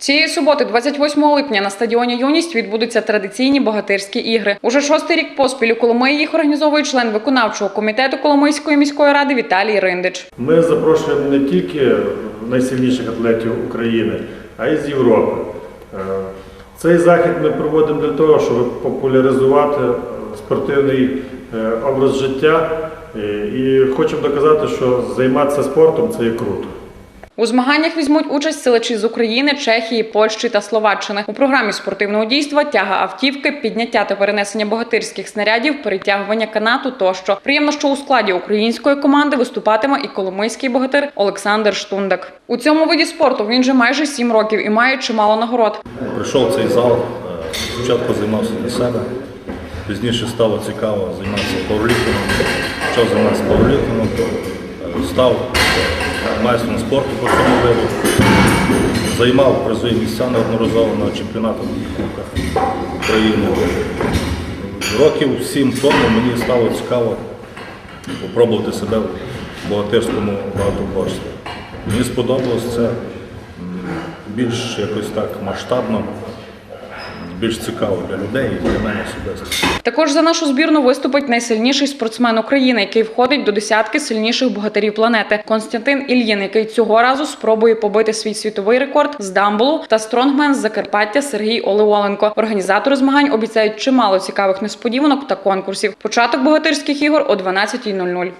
Цієї суботи, 28 липня, на стадіоні Юність відбудуться традиційні богатирські ігри. Уже шостий рік поспіль у Коломиї їх організовує член виконавчого комітету Коломийської міської ради Віталій Риндич. Ми запрошуємо не тільки найсильніших атлетів України, а й з Європи. Е, Цей захід ми проводимо для того, щоб популяризувати спортивний е, образ життя е, і хочемо доказати, що займатися спортом це є круто. У змаганнях візьмуть участь силачі з України, Чехії, Польщі та Словаччини. У програмі спортивного дійства тяга автівки, підняття та перенесення богатирських снарядів, перетягування канату тощо. Приємно, що у складі української команди виступатиме і коломийський богатир Олександр Штундак. У цьому виді спорту він вже майже сім років і має чимало нагород. Прийшов цей зал, е, спочатку займався для себе, пізніше стало цікаво займатися пауерліфтингом, почав займатися пауерліфтингом, е, став майстром спорту по цьому виду, займав призові місця неодноразово на чемпіонатах України. Років сім тому мені стало цікаво спробувати себе в богатирському багатоборстві. Мені сподобалось це більш якось так масштабно, більш цікаво для людей і для мене особисто. Також за нашу збірну виступить найсильніший спортсмен України, який входить до десятки сильніших богатирів планети. Константин Ільїн, який цього разу спробує побити свій світовий рекорд з дамбулу та стронгмен з Закарпаття Сергій Олеоленко. Організатори змагань обіцяють чимало цікавих несподіванок та конкурсів. Початок богатирських ігор о 12.00.